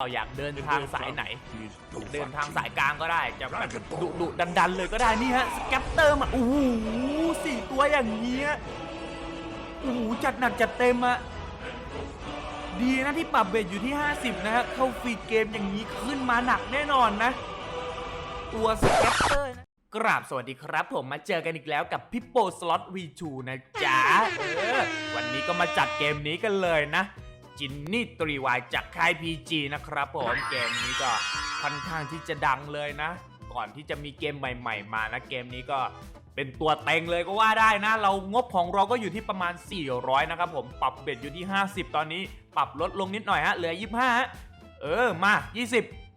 เราอยากเดินทางสายไหน เดินทางสายกลางก็ได้จะแบบดุดุดันดันๆเลยก็ได้นี่ฮะสแกปเตอร์มาโอ้โหสี่ตัวอย่างเงี้ยโอ้โหจัดหนักจัดเต็มอะดีนะที่ปรับเบสอยู่ที่ 50 นะฮะเข้าฟีดเกมอย่างนี้ขึ้นมาหนักแน่นอนนะ ตัวสแกปเตอร์นะกราบสวัสดีครับผมมาเจอกันอีกแล้วกับพี่โปสล็อต V2 นะจ๊ะเออวันนี้ก็มาจัดเกมนี้กันเลยนะ จินนี่ตรีวายจากค่าย PG นะครับผมเกมนี้ก็ค่อนข้างที่จะดังเลยนะ ก่อนที่จะมีเกมใหม่ ๆ มานะเกมนี้ก็เป็นตัวเต็งเลยก็ว่าได้นะ เรางบของเราก็อยู่ที่ประมาณ 400 นะครับผมปรับเบ็ดอยู่ที่ 50 ตอนนี้ ปรับลดลงนิดหน่อยฮะเหลือ 25ฮะเออมา 20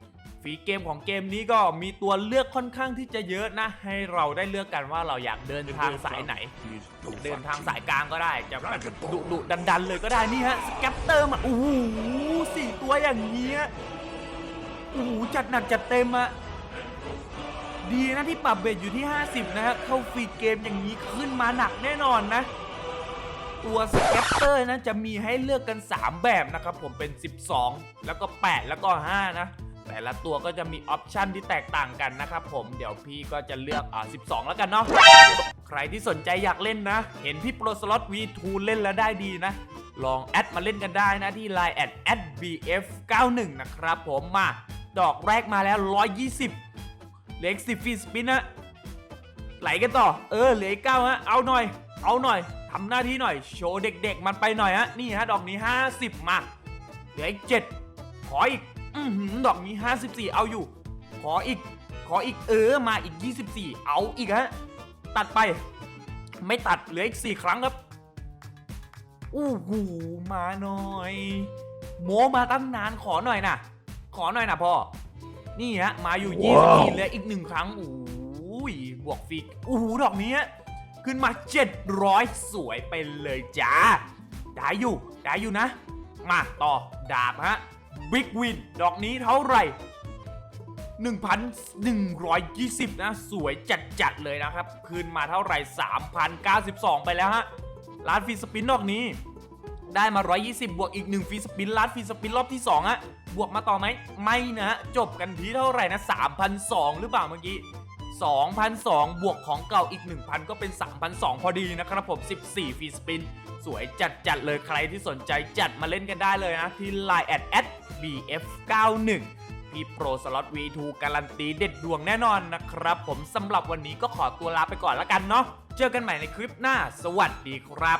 ฝีเกมของเกมนี้ก็มีตัวเลือกค่อนข้างที่จะเยอะนะ ให้เราได้เลือกกันว่าเราอยากเดินทางสายไหน เดินทางสายกลางก็ได้จะแบบดุดุดันดันๆเลยก็ได้นี่ฮะสแกปเตอร์มาโอ้โหสี่ตัวอย่างเงี้ยโอ้โหจัดหนักจัดเต็มอะดีนะที่ปรับเบสอยู่ที่ 50 นะฮะเข้าฟีดเกมอย่างนี้ขึ้นมาหนักแน่นอนนะ ตัวสแกปเตอร์นะจะมีให้เลือกกัน 3 แบบนะครับ ผมเป็น 12 แล้วก็ 8 แล้วก็ 5 นะ แต่ละตัวก็จะมีออปชันที่แตกต่างกันนะครับผมเดี๋ยวพี่ก็จะเลือกอ่า12 แล้วกันเนาะใครที่สนใจอยากเล่นนะ เห็นพี่โปรสล็อต V2 เล่นแล้วได้ดีนะ ลองแอดมาเล่นกันได้นะที่ Line แอด BF91 นะครับผมมา ดอกแรกมาแล้ว 120เหล็ก10ฟีสปินนะไหลกันต่อ เออเหลือเก้าฮะเอาหน่อย เอาหน่อยทำหน้าที่หน่อยโชว์เด็กๆ มันไปหน่อยฮะนี่ฮะดอกนี้ 50 มาเหลืออีก7ขออีก อือหือดอกนี้ 54 เอาอยู่ ขออีก ขออีกเออมาอีก 24 เอาอีกฮะ ตัดไป ไม่ตัดเหลืออีก 4 ครั้งครับอู้หูมาหน่อย โมมาตั้งนานขอหน่อยนะขอหน่อยนะพ่อ นี่ฮะ มาอยู่ 24เหลืออีกหนึ่งครั้งอู้ยบวกฟิกอู้หูดอกนี้ฮะขึ้นมา 700 สวยไปเลยจ้าได้อยู่ได้อยู่นะ มาต่อดาบฮะ บิ๊กวินดอกนี้เท่าไหร่ 1,120 นะ สวยจัดๆเลยนะครับ คืนมาเท่าไหร่ 3,092 ไปแล้วฮะล้านฟีสปินดอกนี้ ได้มา 120 บวกอีก 1 ฟีสปินล้านฟีสปินรอบที่2อะบวกมาต่อไหม ไม่นะ จบกันที่เท่าไหร่นะ 3,002 หรือเปล่าเมื่อกี้ 2,002 บวกของเก่าอีก 1,000 ก็เป็น 3,002 พอดีนะครับผม 14 ฟรีสปิน สวยจัดๆเลยใครที่สนใจจัดมาเล่นกันได้เลยนะ ที่ Line แอดแอด BF91 พี่โปรสล็อต V2 การันตีเด็ดดวงแน่นอนนะครับ ผมสำหรับวันนี้ก็ขอตัวลาไปก่อนแล้วกันเนาะเจอกันใหม่ในคลิปหน้า สวัสดีครับ